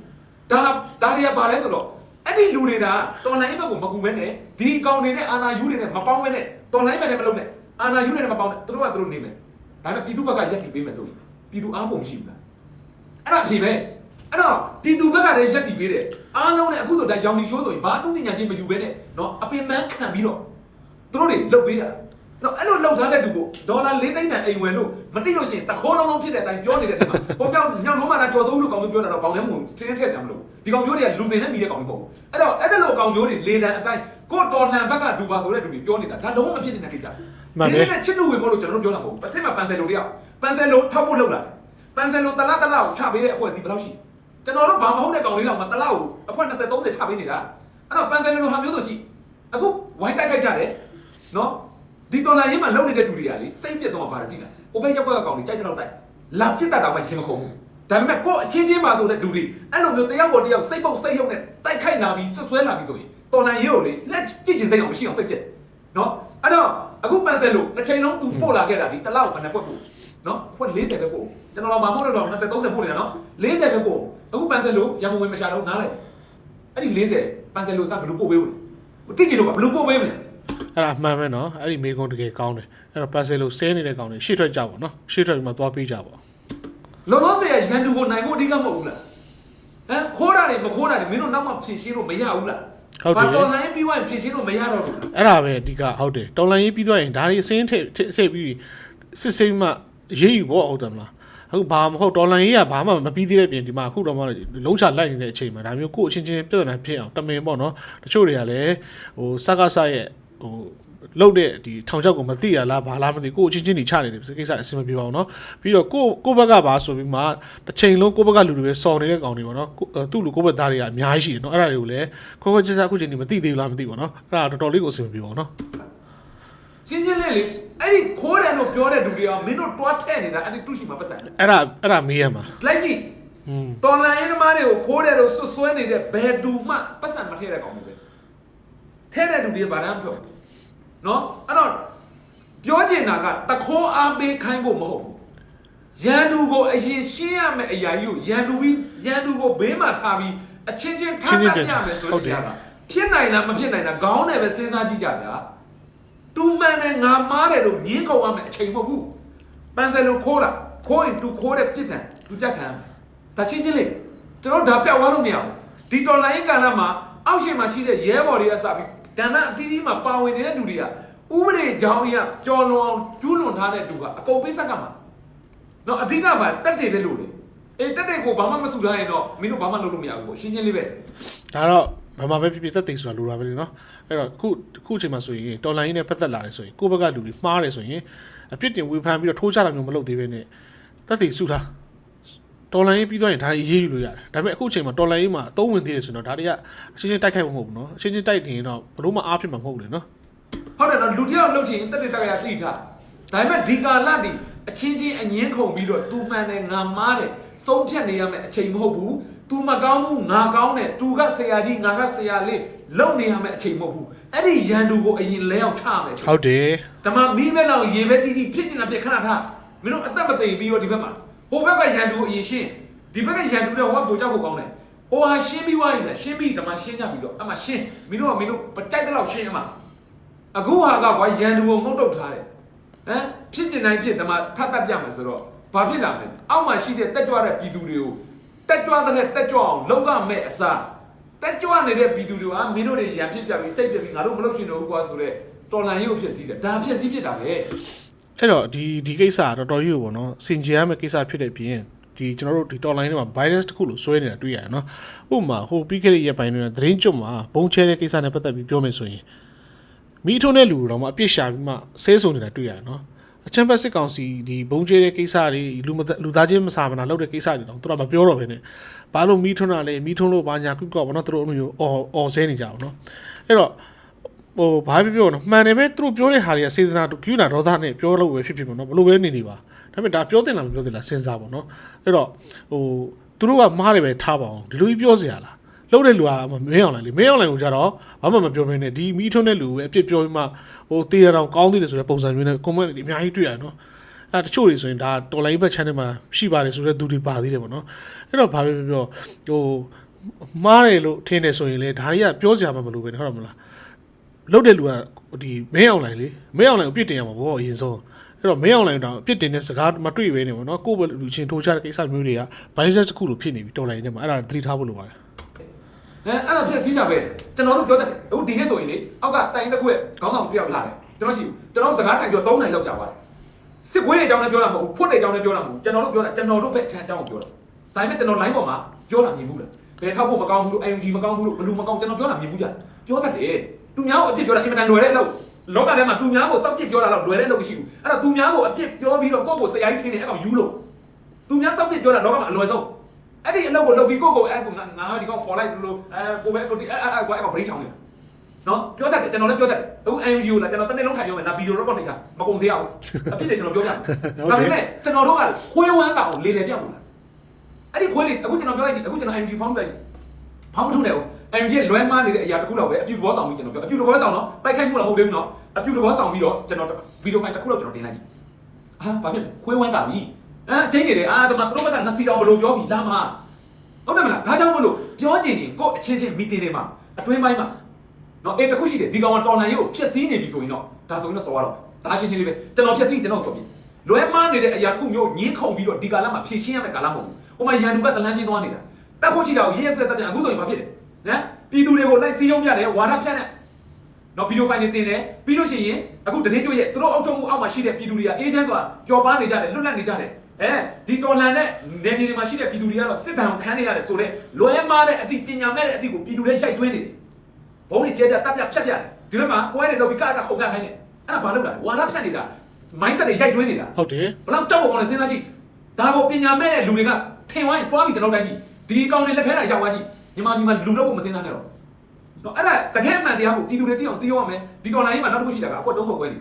ဒါဒါတွေကပါလဲဆိုတော့အဲ့ဒီလူတွေကတော်လိုင်းဘက်ကိုမကူမဲနဲ့ဒီကောင်တွေနဲ့အာနာယူတွေနဲ့မပေါင်းမဲနဲ့တော်လိုင်းဘက်နဲ့မလုပ်နဲ့အာနာယူတွေနဲ့မပေါင်းနဲ့သူတို့ကသူတို့နေမယ်ဒါပေမဲ့ပြည်သူဘက်ကရက်တည်ပေးမယ်ဆိုရင်ပြည်သူအားပုံမရှိဘူးလားအဲ့ဒါအဖြေပဲအဲ့တော့ပြည်သူဘက်ကလည်းရက်တည်ပေးတယ်အားလုံးနဲ့အခုဆိုဒါရောင်ဒီရှိုးဆိုရင်ဘာအမှုပညာချင်းမယူဘဲနဲ့နော်အပင်ပန်းခံပြီးတော့သူတို့တွေလုတ်ပေးတာ နော်အဲ့လိုလုတ်ထားတဲ့သူကိုဒေါ်လာ၄သိန်းတန်အိမ်ဝင်လို့မသိလို့ရှိရင်တခိုးလုံးလုံးဖြစ်တဲ့အတိုင်းပြောနေတဲ့အချိန်မှာဟိုပြောင်းညောင်လုံးမနာကြော်စိုးဦးလို့ကောင်မျိုးပြောတာတော့ဘောင်ထဲမှာတင်းထည့်တယ်မလို့ဒီကောင်မျိုးတွေကလူစင်နဲ့ပြီးတဲ့ကောင်မျိုးပေါ့အဲ့တော့အဲ့ဒါလိုကောင်မျိုးတွေလေတံအတိုင်းကိုတော်လန်ဘက်ကဒူပါဆိုတဲ့လူတွေပြောနေတာဒါလုံးဝမဖြစ်နေတဲ့ကိစ္စဒီနေ့ချစ်တူဝင်မို့လို့ကျွန်တော်တို့ပြောတာပေါ့တစ်ထက်မှာပန်ဆယ်လိုတယောက်ပန်ဆယ်လိုထောက်ဖို့လုပ်လာတယ်ပန်ဆယ်လိုတလားတလားကိုချပေးတဲ့အဖွဲ့အစည်းဘယ်လောက်ရှိကျွန်တော်တို့ဘာမဟုတ်တဲ့ကောင်လေးတော့မတလားကိုအဖွဲ့20 30ချပေးနေတာအဲ့တော့ပန်ဆယ်လိုဟာမျိုးဆိုကြည့်အခုဝိုင်းတိုက်ထိုက်ကြတယ်နော် ဒီတော်လာရေးမှာလုံနေတဲ့တူတွေကလေစိတ်ပြည့်စုံမှာပါတယ်တိလားဟိုဘက်ရက်ကွက်ကကောင်တွေကြိုက်တဲ့တော့တိုက်လာပြစ်တတ်တာမှရင်မခုံဘူးဒါပေမဲ့ကို့အချင်းချင်းပါဆိုတဲ့တူတွေအဲ့လိုမျိုးတယောက်ပေါ်တယောက်စိတ်ပုတ်စိတ်ယုံနဲ့တိုက်ခိုက်လာပြီးဆွဆွဲလာပြီးဆိုရင်တော်လာရေးကိုလေလက်ကြည့်ချင်စိတ်အောင်မရှိအောင်စိတ်ပြည့်နော်အဲ့တော့အခုပန်ဆယ်လို့တစ်ချိန်လုံးသူပို့လာခဲ့တာဒီတစ်လောက်ဘယ်နှပွက်ပို့နော်ဖွက်40ပဲပို့ကျွန်တော်တော့မဟုတ်တော့20 30ပို့နေတာနော်40ပဲပို့အခုပန်ဆယ်လို့ရမဝင်မရှာတော့နားလိုက်အဲ့ဒီ40ပန်ဆယ်လို့စဘယ်လိုပို့ပေးဦးလဲတိကျလို့ကဘယ်လိုပို့ပေးမလဲ အဲ့ဒါအမှန်ပဲနော်အဲ့ဒီမေကွန်တကယ်ကောင်းတယ်အဲ့တော့ပန်ဆယ်လိုဆဲနေတဲ့ကောင်တွေရှေ့ထွက်ကြပါနော်ရှေ့ထွက်ပြီးမှသွားပေးကြပါလောလောဆယ်ရန်သူကိုနိုင်ဖို့အဓိကမဟုတ်ဘူးလားဟမ်ခိုးတာတွေမခိုးတာတွေမင်းတို့နောက်မှဖြည့်ရှင်းလို့မရဘူးလားဟုတ်တယ်ဘာတော်လိုင်းပြီးဝင်ဖြည့်ရှင်းလို့မရတော့ဘူးလားအဲ့ဒါပဲအဓိကဟုတ်တယ်တော်လန်ရေးပြီးသွားရင်ဒါတွေအစင်းထည့်ထည့်ဆက်ပြီးစစ်စိမ့်မှရေးယူဖို့ဟုတ်တယ်မလားအခုဘာမဟုတ်တော်လန်ရေးကဘာမှမပြီးသေးတဲ့ပြင်ဒီမှာအခုတော့မှလုံးချလိုက်နေတဲ့အချိန်မှာဒါမျိုးကိုယ့်အချင်းချင်းပြဿနာဖြစ်အောင်တမင်ပေါ့နော်တချို့တွေကလည်းဟိုစကားဆရဲ့ ဟိုလုတ်တဲ့ဒီထောင်ချောက်ကိုမသိရလားဘာလားမသိကိုယ့်အချင်းချင်းတွေချနေတယ်ကိစ္စအဆင်မပြေပါဘူးเนาะပြီးတော့ကိုကိုဘက်ကပါဆိုပြီးမှတစ်ချိန်လုံးကိုဘက်ကလူတွေပဲစော်နေတဲ့ကောင်တွေပေါ့နော်သူ့လူကိုဘက်သားတွေကအများကြီးရှိတယ်เนาะအဲ့ဒါတွေကိုလည်းခွဲခွဲခြားခြားအခုချိန်ဒီမသိသေးဘူးလားမသိဘူးเนาะအဲ့ဒါတော်တော်လေးကိုအဆင်မပြေပါဘူးเนาะ ရှင်းရှင်းလေးလေအဲ့ဒီခိုးတယ်လို့ပြောတဲ့လူတွေကမင်းတို့တွားထည့်နေတာအဲ့ဒီသူရှိမှာပတ်စံ အဲ့ဒါအဲ့ဒါမေးရမှာ လိုက်ကြည့် อืม တော်လိုင်းသမားတွေကိုခိုးတယ်လို့ဆွဆွဲနေတဲ့ဘယ်သူမှပတ်စံမထည့်တဲ့ကောင်တွေပဲ ေ ထဲတဲ့လူတွေဘာမှမပြောဘူးနော်အဲ့တော့ပြောချင်တာကတခိုးအားပေးခိုင်းဖို့မဟုတ်ဘူးရန်သူကိုအရင်ရှင်းရမယ့်အရာကြီးကိုရန်သူပြီးရန်သူကိုဘေးမှာထားပြီးအချင်းချင်းထားတတ်ရမယ်ဆိုတဲ့ကြားတာဖြစ်နိုင်လားမဖြစ်နိုင်လားခေါင်းနဲ့ပဲစဉ်းစားကြည့်ကြဗျာတူမန်နဲ့ငါမားတယ်လို့ညင်းကုန်ရမယ်အချိန်မဟုတ်ဘူးပန်ဆယ်လိုခိုးတာခိုးရင်သူခိုးတဲ့ပြစ်ဒဏ်သူကြက်ခံရမယ်ဒါချင်းချင်းလေးကျွန်တော်ဒါပြောက်သွားလို့မရဘူးဒီတော်လိုင်းကာလမှာအောက်ရှင်မှာရှိတဲ့ရဲဘော်တွေကစပြီး ကဏ္ဍအတီးတီးမှာပါဝင်နေတဲ့လူတွေကဥပဒေကြောင်းအရကြော်လွန်အောင်ကျူးလွန်ထားတဲ့သူကအကုန်ပိတ်ဆက်ကမှာနော်အဓိကကတက်တယ်ပဲလို့လေအေးတက်တယ်ကိုဘာမှမဆူထားရင်တော့မင်းတို့ဘာမှလုပ်လို့မရဘူးပေါ့ရှင်းချင်းလေးပဲဒါတော့ဘာမှပဲဖြစ်ဖြစ်သက်သေဆိုတာလိုတာပဲလေနော်အဲ့တော့အခုအခုအချိန်မှာဆိုရင်တော်လိုင်းနဲ့ပတ်သက်လာတယ်ဆိုရင်ကိုယ့်ဘက်ကလူတွေမှားတယ်ဆိုရင်အပြစ်တင်ဝေဖန်ပြီးတော့ထိုးချတာမျိုးမလုပ်သေးဘဲနဲ့သက်သေစုထား တော်လိုင်းရေးပြီးသွားရင်ဒါတွေအရေးယူလို့ရတယ်ဒါပေမဲ့အခုအချိန်မှာတော်လိုင်းရေးမှာအသုံးဝင်သေးတယ်ဆိုတော့ဒါတွေကအချင်းချင်းတိုက်ခိုက်မှုမဟုတ်ဘူးနော်အချင်းချင်းတိုက်တင်ရင်တော့ဘလို့မှအားဖြစ်မှာမဟုတ်လေနော်ဟုတ်တယ်နော်လူတစ်ယောက်လှုပ်ချင်တက်တက်တက်ရသိထားဒါပေမဲ့ဒီကာလဒီအချင်းချင်းအငင်းခုန်ပြီးတော့သူမှန်တယ်ငါမားတယ်ဆုံးဖြတ်နေရမယ့်အချိန်မဟုတ်ဘူး။ तू မကောင်းဘူးငါကောင်းတယ်။ तू ကဆရာကြီးငါကဆရာလေးလုံနေရမယ့်အချိန်မဟုတ်ဘူး။အဲ့ဒီရန်သူကိုအရင်လဲအောင်ချမယ်။ဟုတ်တယ်။ဒါမှမင်းမဲ့လောက်ရေပဲကြီးကြီးဖြစ်နေတာဖြစ်ခဏထား။မင်းတို့အသက်မသိပြီးတော့ဒီဘက်မှာ ဟိုဘက်ကရန်သူကိုအရင်ရှင်းဒီဘက်ကရန်သူတဲ့ဟိုကပိုကြောက်ဖို့ကောင်းတယ်ဟိုဟာရှင်းပြီးသွားရင်လည်းရှင်းပြီးဓမ္မရှင်းကြပြီးတော့အမှရှင်းမင်းတို့ကမင်းတို့ကြိုက်တဲ့လောက်ရှင်းအမှအခုဟာကကွာရန်သူကိုငုတ်တုတ်ထားတယ်ဟမ်ဖြစ်ကျင်တိုင်းဖြစ်ဓမ္မထပ်တတ်ပြမယ်ဆိုတော့ဘာဖြစ်လာမလဲအောက်မှာရှိတဲ့တက်ကြွတဲ့ပြည်သူတွေကိုတက်ကြွတဲ့တက်ကြွအောင်လောကမဲ့အစားတက်ကြွနေတဲ့ပြည်သူတွေကမင်းတို့တွေရန်ဖြစ်ပြပြီးစိတ်ပြပြီးငါတို့မလုပ်ချင်တော့ဘူးကွာဆိုတော့တော်လန်ရေးကိုဖြစ်စည်းတယ်ဒါဖြစ်စည်းဖြစ်တာပဲ အဲ့တော့ဒီဒီကိစ္စကတော်တော်ကြီးကိုပေါ့နော်စင်ကြယ်ရမယ့်ကိစ္စဖြစ်တဲ့ပြင်ဒီကျွန်တော်တို့ဒီ online ထဲမှာ virus တစ်ခုလို့ဆွဲနေတာတွေ့ရတယ်နော်ဥပမာဟိုပြီးခဲ့တဲ့ရက်ပိုင်းတွေကသတင်းကျွတ်မှာဘုံချဲတဲ့ကိစ္စနဲ့ပတ်သက်ပြီးပြောမယ်ဆိုရင်မိထုံးတဲ့လူတော့မှအပြစ်ရှာပြီးမှဆဲဆုံနေတာတွေ့ရတယ်နော်အချမ်းဘတ်စစ်ကောင်စီဒီဘုံချဲတဲ့ကိစ္စတွေလူမလူသားချင်းမစာမနာလုပ်တဲ့ကိစ္စတွေတော့သူတို့ကမပြောတော့ဘဲနဲ့ဘာလို့မိထုံးတာလဲမိထုံးလို့ဘာညာကွကောပေါ့နော်သူတို့အမျိုးအော်အော်ဆဲနေကြအောင်နော်အဲ့တော့ ဟိုဘာဖြစ်ပြောနော်မှန်တယ်ပဲသူတို့ပြောတဲ့ဟာတွေကစေတနာတူကျူနာဒေါသနဲ့ပြောလို့ပဲဖြစ်ဖြစ်ပေါ့နော်ဘလို့ပဲနေနေပါဒါပေမဲ့ဒါပြောတင်လားမပြောတင်လားစဉ်းစားပါနော်အဲ့တော့ဟိုသူတို့ကမားတယ်ပဲထားပါအောင်ဒီလိုကြီးပြောစရာလားလုံးတဲ့လူကမင်းအောင်လိုက်လေမင်းအောင်လိုက်ကိုကြတော့ဘာမှမပြောမင်းနဲ့ဒီမီးထုံးတဲ့လူပဲအပြစ်ပြောပြီးမှဟိုတေးရအောင်ကောင်းသေးတယ်ဆိုတဲ့ပုံစံမျိုးနဲ့ comment တွေအများကြီးတွေ့ရတယ်နော်အဲတချို့တွေဆိုရင်ဒါတော်လိုင်းဘက် channel မှာရှိပါတယ်ဆိုတဲ့သူတွေပါသေးတယ်ပေါ့နော်အဲ့တော့ဘာပဲပြောပြောဟိုမားတယ်လို့ထင်တယ်ဆိုရင်လေဒါတွေကပြောစရာမှမလိုပဲဟုတ်တယ်မလား လုတ်တဲ့လူကဒီမင်းအောင်လိုင်လေမင်းအောင်လိုင်ကိုပြစ်တင်ရမှာပေါ့အရင်ဆုံးအဲ့တော့မင်းအောင်လိုင်တော့ပြစ်တင်တဲ့စကားမတွေ့ပဲနေပေါ့နော်ကိုယ့်ဘလူချင်းထိုးချတဲ့ကိစ္စမျိုးတွေကဘိုင်းဆက်တစ်ခုလိုဖြစ်နေပြီတော်လိုင်နေမှာအဲ့ဒါသတိထားဖို့လိုပါတယ်ဟမ်အဲ့ဒါဖြစ်စည်းတာပဲကျွန်တော်တို့ပြောတတ်တယ်အခုဒီနေ့ဆိုရင်လေအောက်ကတိုင်တစ်ခုရဲ့ခေါင်းဆောင်တစ်ယောက်လာတယ်ကျွန်တော်ရှိဘူးကျွန်တော်စကားထိုင်ပြော3နိုင်လောက်ကြာသွားတယ်စစ်ခွေးတွေအကြောင်းလည်းပြောတာမဟုတ်ဘူးဖွတ်တွေအကြောင်းလည်းပြောတာမဟုတ်ဘူးကျွန်တော်တို့ပြောတာကျွန်တော်တို့ပဲအချမ်းအကြောင်းကိုပြောတာဒါပေမဲ့ကျွန်တော် line ပေါ်မှာပြောတာမြင်ဘူးလားဘယ်ထောက်ဖို့မကောင်းဘူးလို့ IUG မကောင်းဘူးလို့ဘလူမကောင်းကျွန်တော်ပြောတာမြင်ဘူးကြပြောတတ်တယ် သူများကိုအပြစ်ပြောတာအင်မတန်လွယ်တဲ့အလုပ်လောကထဲမှာသူများကိုစောက်ပြစ်ပြောတာတော့လွယ်တဲ့အလုပ်မရှိဘူးအဲ့တော့သူများကိုအပြစ်ပြောပြီးတော့ကိုယ့်ကိုယ်စရိုက်ထင်းနေအဲ့ကောင်ယူလို့သူများစောက်ပြစ်ပြောတာလောကမှာအလွယ်ဆုံးအဲ့ဒီအလုပ်ကိုလုပ်ပြီးကိုယ့်ကိုယ်အဲ့ကောင်ငါဒီကောင် for like လို့အဲကိုယ်ပဲကိုဒီအဲ့အဲ့ကွာအဲ့ကောင် free ချောင်းနေနော်ပြောတတ်တယ်ကျွန်တော်လည်းပြောတတ်တယ်အခု IUG ကိုလာကျွန်တော်တနေ့လုံးထိုင်ပြောမယ်ဒါဗီဒီယို record နေတာမကုန်သေးအောင်အပြစ်တွေကျွန်တော်ပြောပြမယ်ဒါပေမဲ့ကျွန်တော်တို့ကခွေးဝမ်းကောင်လေးလေပြတ်ဘူးလားအဲ့ဒီခွေးတွေအခုကျွန်တော်ပြောလိုက်ကြည့်အခုကျွန်တော် IUG ဖောင်းပြလိုက်ဖောင်းမထုနဲ့ဘူး IUG လွဲမားနေတဲ့အရာတစ်ခုတော့ပဲအပြူတဘောဆောင်ပြီးကျွန်တော်ပြောအပြူတဘောဆောင်နော်တိုက်ခိုက်မှုတော့မဟုတ်သေးဘူးနော်အပြူတဘောဆောင်ပြီးတော့ကျွန်တော်ဗီဒီယိုဖိုင်တစ်ခုတော့ကျွန်တော်တင်လိုက်ကြည့်ဟာဘာဖြစ်လဲခွေးဝမ်းတာပြီအဲအချင်းနေတယ်အာကျွန်တော်တို့ဘက်ကငစီတော်ဘလို့ပြောပြီလာမဟုတ်တယ်မလားဒါကြောင့်မလို့ပြောချင်ရင်ကို့အချင်းချင်းမီတင်တွေမှာအတွင်းပိုင်းမှာနော်အေးတခုရှိတယ်ဒီကောင်ကတော်လန်ရေးကိုဖျက်ဆီးနေပြီဆိုရင်တော့ဒါဆိုရင်တော့စောရတော့ဒါရှင်းရှင်းလေးပဲကျွန်တော်ဖျက်ဆီးကျွန်တော်ဆိုပြီလွဲမားနေတဲ့အရာတစ်ခုမျိုးညင်းခုန်ပြီးတော့ဒီကာလမှာဖြည့်ရှင်းရမယ့်ကာလမဟုတ်ဘူးဟိုမှာရန်သူကတလန်းချင်းသွားနေတာတက်ဖို့ရှိတာကိုရင်းရဆက်တက်တယ်အခုဆိုရင်ဘာဖြစ်လဲ နော်ပြည်သူတွေကိုလိုက်စီးရုံးပြတယ်ဝါဒဖြန့်တဲ့နော်ဗီဒီယိုဖိုင်တွေတင်တယ်ပြီးလို့ရှိရင်အခုတတိယရဲ့သူတို့အောက်ချုံမှုအောက်မှာရှိတဲ့ပြည်သူတွေကအေးချမ်းစွာပျော်ပါနေကြတယ်လွတ်လပ်နေကြတယ်အဲဒီတော်လန်တဲ့နေပြည်တော်မှာရှိတဲ့ပြည်သူတွေကတော့စစ်တမ်းကိုခန်းနေရတယ်ဆိုတော့လွဲမားတဲ့အတိပညာမဲ့တဲ့အတိကိုပြည်သူတွေရိုက်တွင်းနေတယ်ဘုံတွေကျဲပြတက်ပြဖြတ်ပြတယ်ဒီလိုမှပွဲတွေလုပ်ပြီးကကခုန်ကခိုင်းနေအဲ့ဒါဘာလုပ်တာလဲဝါဒဖြတ်နေတာ mindset တွေရိုက်တွင်းနေတာဟုတ်တယ်ဘလောက်တောက်ဖို့ကောင်းလဲစဉ်းစားကြည့်ဒါကိုပညာမဲ့တဲ့လူတွေကထင်ဝိုင်းတွားပြီးကျွန်တော်တိုင်းကြီးဒီကောင်တွေလက်ထဲတာရောက်သွားကြည့် ညီမညီမလူတော့ဖို့မစဉ်းစားနဲ့တော့နော်အဲ့ဒါတကယ်အမှန်တရားကိုပြည်သူတွေသိအောင်စီးရောရမယ်ဒီတော်လိုင်းကြီးမှာနောက်တစ်ခုရှိတာကအဖွက်တုံးဖို့ပွဲနေ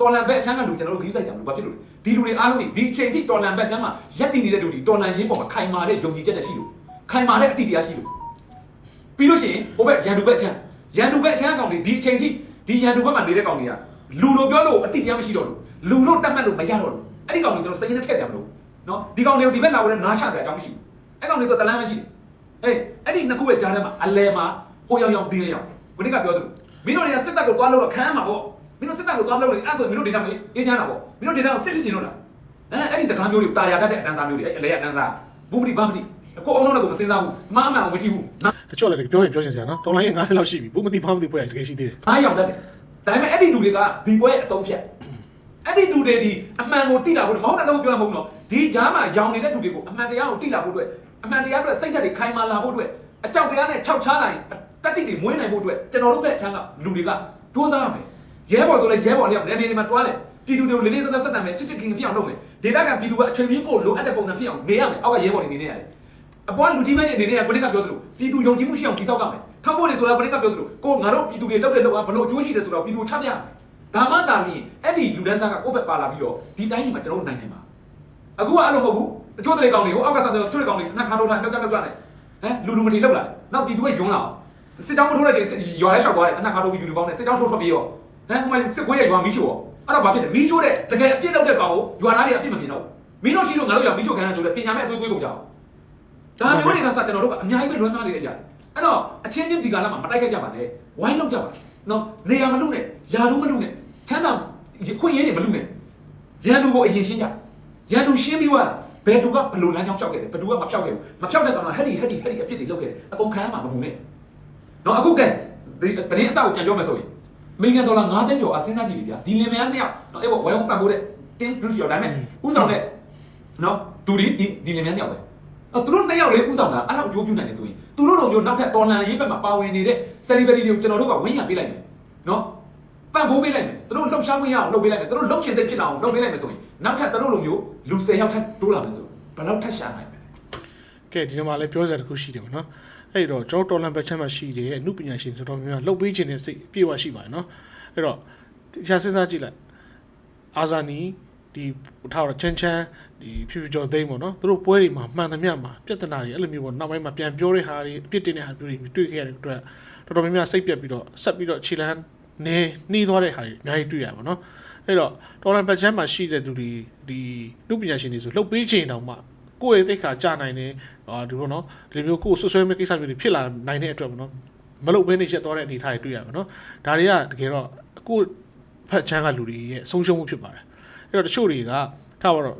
တော်လန်ဘက်အချမ်းကလူကျွန်တော်တို့ဂိမ်းဆိုင်ကြမှာဘာဖြစ်လို့လဲဒီလူတွေအားလုံးဒီအချိန်ထိတော်လန်ဘက်ချမ်းမှာရက်တည်နေတဲ့လူတွေတော်လန်ရေးပေါ်မှာခိုင်မာတဲ့ယုံကြည်ချက်နဲ့ရှိလို့ခိုင်မာတဲ့အတိတရားရှိလို့ပြီးလို့ရှိရင်ဟိုဘက်ရန်သူဘက်အချမ်းရန်သူဘက်အချမ်းကောင်တွေဒီအချိန်ထိဒီရန်သူဘက်မှာနေတဲ့ကောင်တွေကလူလိုပြောလို့အတိတရားမရှိတော့လို့လူလို့တတ်မှတ်လို့မရတော့လို့အဲ့ဒီကောင်တွေကျွန်တော်စိတ်ရင်းနဲ့ထည့်တယ်မလို့နော်ဒီကောင်တွေကိုဒီဘက်လာဖို့လည်းနားချတယ်အကြောင်းမရှိဘူးအဲ့ကောင်တွေကတလန်းမရှိဘူး အေးအဲ့ဒီနှစ်ခုရဲ့ကြားထဲမှာအလဲမှာဟိုရောက်ရောက်ဒီရောက်ဘုရားကပြောသလိုမင်းတို့တွေကစစ်တပ်ကိုတွားလို့တော့ခံရမှာပေါ့မင်းတို့စစ်တပ်ကိုတွားလို့လည်းအဲ့ဆိုမင်းတို့ဒေတာမအေးချမ်းတာပေါ့မင်းတို့ဒေတာကိုစစ်ဖြစ်ချင်လို့လားအဲအဲ့ဒီစကားမျိုးတွေကိုတာယာတတ်တဲ့အတန်းစားမျိုးတွေအဲ့အလဲအတန်းစားဘူးမတိဘာမတိကိုအောင်လုံးလည်းကိုမစင်စားဘူးမအမှန်ကိုမကြည့်ဘူးတချို့လည်းပြောရင်ပြောချင်စရာနော်တော်လိုင်းငါးနှစ်လောက်ရှိပြီဘူးမသိဖောင်းမသိပွဲတကယ်ရှိသေးတယ်အားရောက်တတ်တယ်ဒါပေမဲ့အဲ့ဒီလူတွေကဒီပွဲအဆုံးဖြတ်အဲ့ဒီလူတွေဒီအမှန်ကိုတိလာဖို့မဟုတ်တဲ့တော့ပြောရမဟုတ်ဘူးနော်ဒီကြားမှာရောင်နေတဲ့လူတွေကိုအမှန်တရားကိုတိလာဖို့အတွက် အမှန်တရားအတွက်စိတ်ဓာတ်တွေခိုင်မာလာဖို့အတွက်အကြောက်တရားနဲ့ခြောက်ချလာရင်တတိတွေမွေးနိုင်ဖို့အတွက်ကျွန်တော်တို့ဘက်အချမ်းကလူတွေကစူးစမ်းရမယ်ရဲဘော်ဆိုလဲရဲဘော်လေးကနေပြည်တွေမှာတွားတယ်ပြည်သူတွေကိုလေးလေးဆက်ဆက်ဆက်ဆံမယ်ချစ်ချစ်ခင်ခင်ဖြစ်အောင်လုပ်မယ်ဒေတာကပြည်သူကအချိန်ပြည့်ဖို့လိုအပ်တဲ့ပုံစံဖြစ်အောင်နေရမယ်အောက်ကရဲဘော်တွေနေနေရတယ်အပေါ်လူကြီးမင်းတွေအနေနဲ့ကကိုနစ်ကပြောသလိုပြည်သူယုံကြည်မှုရှိအောင်တည်ဆောက်ရမယ်။ထောက်ဖို့လေဆိုတာကိုနစ်ကပြောသလိုကိုငါတို့ပြည်သူတွေလောက်တဲ့လောက်ကဘလို့အကျိုးရှိတယ်ဆိုတော့ပြည်သူချပြရမယ်။ဒါမှတာလျင်အဲ့ဒီလူဒန်းစားကကိုယ့်ဘက်ပါလာပြီးတော့ဒီတိုင်းကြီးမှာကျွန်တော်တို့နိုင်နိုင်ပါ။ အခုကအဲ့လိုမဟုတ်ဘူး။တချို့တလေကောင်တွေကိုအောက်ကစားတယ်တချို့တလေကောင်တွေနှက်ခါထိုးထားပြောက်ပြောက်ပြောက်နေ။ဟမ်လူလူမထေလောက်လာ။နောက်ပြည်သူကယုံလာအောင်။စစ်တောင်းမထိုးတဲ့ချိန်ရွာလဲရှောက်သွားတယ်နှက်ခါထိုးပြီးယူလူပေါင်းနဲ့စစ်တောင်းထိုးထွက်ပြေးရော။ဟမ်ဟိုမှာစစ်ခွေးရဲ့ရွာမီးရှို့ရော။အဲ့တော့ဘာဖြစ်လဲမီးရှို့တဲ့တကယ်အပြစ်လုပ်တဲ့ကောင်ကိုရွာသားတွေအပြစ်မမြင်တော့ဘူး။မင်းတို့ရှိလို့ငါတို့ရွာမီးရှို့ခံရဆိုတဲ့ပညာမဲ့အသွေးသွေးကုန်ကြအောင်။ဒါမျိုးတွေကစကျွန်တော်တို့ကအများကြီးပဲလွမ်းသားနေကြတယ်အဲ့တော့အချင်းချင်းဒီကာလမှာမတိုက်ခိုက်ကြပါနဲ့ဝိုင်းလောက်ကြပါနော်နေရာမလူနဲ့ယာလူမလူနဲ့ချမ်းသာခွင့်ရင်းတွေမလူနဲ့ရန်သူကိုအရင်ရှင်းကြ ရန်သူရှင်းပြီးသွားဘယ်သူကဘလို့လမ်းကြောင်းဖြောက်ခဲ့တယ်ဘယ်သူကမဖြောက်ခဲ့ဘူးမဖြောက်တဲ့ကောင်ကဟက်ဒီဟက်ဒီဟက်ဒီအပြစ်တွေလုပ်ခဲ့တယ်အကုန်ခံရမှာမဟုတ်နဲ့နော်အခုကဲဒီတရင်အစကိုပြန်ပြောမယ်ဆိုရင်အမေရိကန်ဒေါ်လာ9သိန်းကျော်အစင်းစားကြည့်ပြီဗျာဒီလင်မယားနှစ်ယောက်နော်အဲ့ဘောဝိုင်းဝန်းပတ်ဖို့တဲ့တင်းဘရူစီယော်ဒါပေမဲ့ဥဆောင်တဲ့နော်သူဒီဒီဒီလင်မယားနှစ်ယောက်ပဲအဲ့သူတို့နှစ်ယောက်လေးဥဆောင်တာအဲ့လောက်အကျိုးပြုနိုင်တယ်ဆိုရင်သူတို့လိုမျိုးနောက်ထပ်တော်လန်ရေးဘက်မှာပါဝင်နေတဲ့ celebrity တွေကိုကျွန်တော်တို့ကဝင်းရံပေးလိုက်မယ်နော်ပံ့ပိုးပေးလိုက်မယ်သူတို့လှုပ်ရှားခွင့်ရအောင်လုပ်ပေးလိုက်မယ်သူတို့လှုပ်ချင်စိတ်ဖြစ်အောင်လုပ်ပေးလိုက်မယ်ဆိုရင် နောက်ထပ်သူတို့လိုမျိုးလူ10ယောက်ထပ်တိုးလာမယ်ဆိုဘယ်လောက်ထပ်ရှာနိုင်မလဲကဲဒီနေ့မှာလည်းပြောစရာတစ်ခုရှိတယ်ပေါ့နော်အဲ့တော့ကျွန်တော်တော်လန်ဘက်ချမ်းမှာရှိတယ်အမှုပညာရှင်တော်တော်များများလှုပ်ပေးခြင်းနဲ့စိတ်အပြည့်အဝရှိပါတယ်နော်အဲ့တော့တရားစဉ်းစားကြည့်လိုက်အာဇာနီဒီထားတော့ချမ်းချမ်းဒီဖြူဖြူကျော်သိမ်းပေါ့နော်သူတို့ပွဲတွေမှာမှန်သမျှမှာပြဿနာတွေအဲ့လိုမျိုးပေါ့နောက်ပိုင်းမှာပြန်ပြောတဲ့ဟာတွေအပြစ်တင်တဲ့ဟာမျိုးတွေတွေ့ခဲ့ရတဲ့အတွက်တော်တော်များများစိတ်ပြက်ပြီးတော့ဆက်ပြီးတော့ခြေလန်းနေနှီးသွားတဲ့ဟာတွေအများကြီးတွေ့ရပါတော့ အဲ့တော့တော်လန်ဘက်ချမ်းမှာရှိတဲ့သူတွေဒီလူပညာရှင်တွေဆိုလှုပ်ပေးခြင်းတောင်မှကိုယ့်ရဲ့တိတ်ခါကြာနိုင်တယ်အာဒီလိုနော်ဒီလိုမျိုးကိုယ်ဆွဆွဲမဲ့ကိစ္စမျိုးတွေဖြစ်လာနိုင်တဲ့အတွက်ပေါ့နော်မလုပ်ဘဲနေချက်သွားတဲ့အနေအထားတွေတွေ့ရပါတော့ဒါတွေကတကယ်တော့ကိုယ့်ဖက်ချမ်းကလူတွေရဲ့ဆုံးရှုံးမှုဖြစ်ပါတယ်အဲ့တော့တချို့တွေကထားပါတော့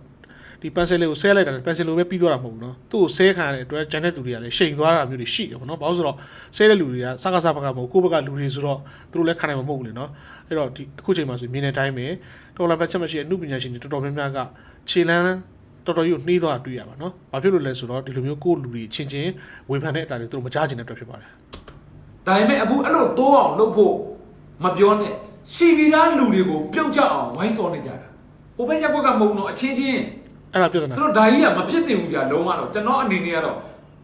ဒီပန်ဆယ်လေးကိုဆဲလိုက်တာနဲ့ပန်ဆယ်လိုပဲပြီးသွားတာမဟုတ်ဘူးနော်သူ့ကိုဆဲခံရတဲ့အတွက်ကျန်တဲ့သူတွေကလည်းရှိန်သွားတာမျိုးတွေရှိတယ်ပေါ့နော်ဘာလို့ဆိုတော့ဆဲတဲ့လူတွေကစကားစဘကမဟုတ်ကိုယ့်ဘက်ကလူတွေဆိုတော့သူတို့လည်းခံနိုင်မှာမဟုတ်ဘူးလေနော်အဲ့တော့ဒီအခုချိန်မှာဆိုမြင်တဲ့အတိုင်းပဲတော်လာဘက်ချက်မရှိတဲ့အမှုပညာရှင်တွေတော်တော်များများကခြေလန်းတော်တော်ကြီးကိုနှီးသွားတာတွေ့ရပါနော်ဘာဖြစ်လို့လဲဆိုတော့ဒီလိုမျိုးကိုယ့်လူတွေချင်းချင်းဝေဖန်တဲ့အတိုင်းတွေသူတို့မကြားချင်တဲ့အတွက်ဖြစ်ပါတယ်ဒါပေမဲ့အခုအဲ့လိုတိုးအောင်လုပ်ဖို့မပြောနဲ့ရှီပြီးသားလူတွေကိုပြုတ်ကြအောင်ဝိုင်းစော်နေကြတာဟိုဘက်ရက်ကွက်ကမဟုတ်တော့အချင်းချင်း အဲ့ဒါပြဿနာဆိုတော့ဒါကြီးကမဖြစ်တင်ဘူးဗျာလုံးဝတော့ကျွန်တော်အနေနဲ့ကတော့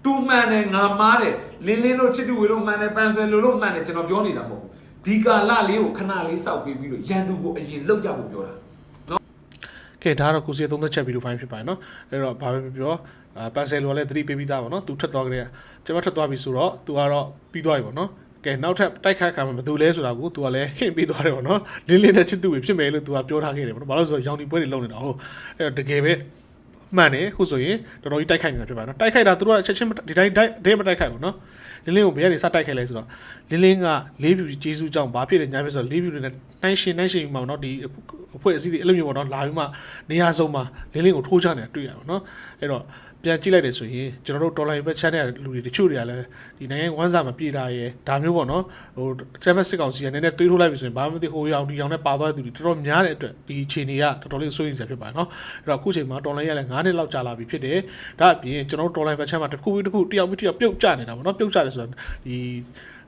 တူမှန်တယ်ငါမားတယ်လင်းလင်းတို့ချစ်တူဝေလို့မှန်တယ်ပန်ဆယ်လိုလို့မှန်တယ်ကျွန်တော်ပြောနေတာမဟုတ်ဘူးဒီကာလလေးကိုခဏလေးစောက်ပြီးပြီးတော့ရန်သူကိုအရင်လောက်ကြဖို့ပြောတာကဲဒါကတော့ကိုစီသုံးသက်ချက်ဗီဒီယိုဖိုင်ဖြစ်ပါတယ်နော်အဲ့တော့ဘာပဲပြောပြောအာပန်ဆယ်လိုကလည်းသတိပေးပြီးသားပါနော်သူထွက်သွားကြတဲ့ကျွန်မထွက်သွားပြီဆိုတော့သူကတော့ပြီးသွားပြီပေါ့နော် ကဲနောက်ထပ်တိုက်ခတ်ခံမှာဘယ်သူလဲဆိုတာကိုသူကလည်းဟင့်ပေးသွားတယ်ပေါ့နော်လင်းလင်းနဲ့ချစ်သူတွေဖြစ်မယ်လို့သူကပြောထားခဲ့တယ်ပေါ့နော်ဘာလို့လဲဆိုတော့ရောင်ဒီပွဲတွေလုံနေတာဟုတ်အဲ့တော့တကယ်ပဲမှန်တယ်ခုဆိုရင်တော်တော်ကြီးတိုက်ခိုက်နေတာဖြစ်ပါတယ်နော်တိုက်ခိုက်တာသူတို့ကချက်ချင်းဒီတိုင်းတိုက်ဒဲမတိုက်ခိုက်ဘူးနော်လင်းလင်းကိုဘယ်ကနေစတိုက်ခိုက်လဲဆိုတော့လင်းလင်းကလေးဖြူကျေးဇူးကြောင့်ဘာဖြစ်လဲညာဖြစ်ဆိုတော့လေးဖြူတွေနဲ့နိုင်ရှင်နိုင်ရှင်မှာပေါ့နော်ဒီအဖွဲ့အစည်းတွေအဲ့လိုမျိုးပေါ့နော်လာပြီးမှနေရာစုံမှာလင်းလင်းကိုထိုးချနေတာတွေ့ရပါတော့နော်အဲ့တော့ ပြန်ကြည့်လိုက်တယ်ဆိုရင်ကျွန်တော်တို့ dollar ဘက် channel လူတွေတချို့တွေကလည်းဒီနိုင်ငံဝမ်းစာမပြေတာရယ်ဒါမျိုးပေါ့နော်ဟို channel စစ်ကောင်စီကနည်းနည်းတွေးထိုးလိုက်ပြီဆိုရင်ဘာမှမသိဟိုရောင်ဒီရောင်နဲ့ပါသွားတဲ့သူတွေတော်တော်များတဲ့အတွက်ဒီအခြေအနေကတော်တော်လေးစိုးရိမ်စရာဖြစ်ပါတယ်နော်အဲ့တော့အခုချိန်မှာ dollar ရလည်း9နှစ်လောက်ကြာလာပြီဖြစ်တယ်ဒါအပြင်ကျွန်တော်တို့ dollar ဘက် channel မှာတစ်ခုပြီးတစ်ခုတယောက်ပြီးတယောက်ပြုတ်ကျနေတာပေါ့နော်ပြုတ်ကျတယ်ဆိုတော့ဒီ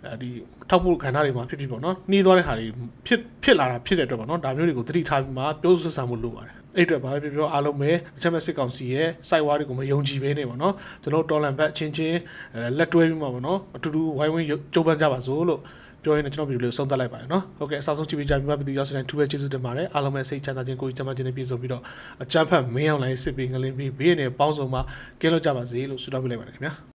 အဲဒီထောက်ဖို့ခန္ဓာတွေမှာဖြစ်ဖြစ်ပေါ့နော်နှီးသွားတဲ့ဟာတွေဖြစ်ဖြစ်လာတာဖြစ်တဲ့အတွက်ပေါ့နော်ဒါမျိုးတွေကိုသတိထားပြီးမှပြောဆိုဆံမှုလုပ်ပါတယ် အဲ့အတွက်ဘာပဲပြောပြောအားလုံးပဲအချက်မဲ့စစ်ကောင်စီရဲ့ site war တွေကိုမယုံကြည်ဘဲနေပေါ့နော်ကျွန်တော်တော်လန်ဘက်ချင်းချင်းအဲလက်တွဲပြီးမှပေါ့နော်အတူတူဝိုင်းဝန်းကြိုးပမ်းကြပါစို့လို့ပြောရင်းနဲ့ကျွန်တော်ဗီဒီယိုလေးကိုဆုံးသက်လိုက်ပါတယ်နော်ဟုတ်ကဲ့အစားဆုံးကြည့်ပေးကြပြီးမှပြည်သူရောက်စတဲ့သူပဲကျေးဇူးတင်ပါတယ်အားလုံးပဲစိတ်ချမ်းသာခြင်းကိုယ်ကြီးကျန်းမာခြင်းနဲ့ပြည့်စုံပြီးတော့အချမ်းဖတ်မင်းအောင်လိုင်းစစ်ပင်ငလင်းပြီးဘေးနဲ့ပေါင်းစုံမှာကင်းလို့ကြပါစေလို့ဆုတောင်းပေးလိုက်ပါတယ်ခင်ဗျာ